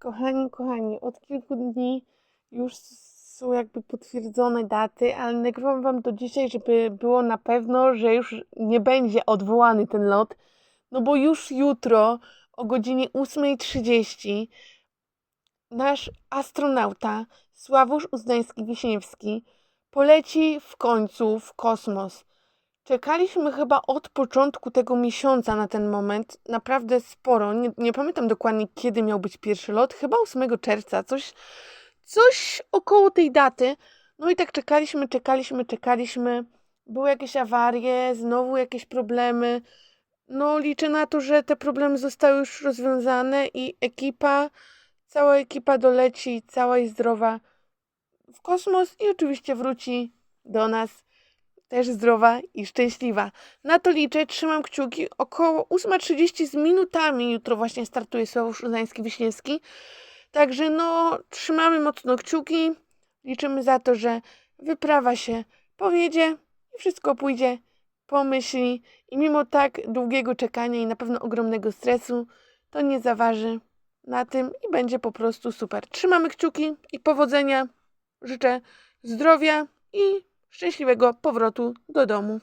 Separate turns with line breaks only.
Kochani, kochani, od kilku dni już są jakby potwierdzone daty, ale nagrywam Wam to dzisiaj, żeby było na pewno, że już nie będzie odwołany ten lot, no bo już jutro o godzinie 8.30 nasz astronauta Sławusz Uznański-Wiśniewski poleci w końcu w kosmos. Czekaliśmy chyba od początku tego miesiąca na ten moment, naprawdę sporo. Nie, nie pamiętam dokładnie, kiedy miał być pierwszy lot, chyba 8 czerwca, coś, coś około tej daty. No i tak czekaliśmy, czekaliśmy, czekaliśmy. Były jakieś awarie, znowu jakieś problemy. No, liczę na to, że te problemy zostały już rozwiązane i ekipa, cała ekipa doleci, cała i zdrowa w kosmos i oczywiście wróci do nas też zdrowa i szczęśliwa. Na to liczę, trzymam kciuki. Około 8.30 z minutami jutro właśnie startuje Sławosz Uznański-Wiśniewski. Także no, trzymamy mocno kciuki. Liczymy za to, że wyprawa się powiedzie i wszystko pójdzie po myśli. I mimo tak długiego czekania i na pewno ogromnego stresu, to nie zaważy na tym i będzie po prostu super. Trzymamy kciuki i powodzenia. Życzę zdrowia i szczęśliwego powrotu do domu.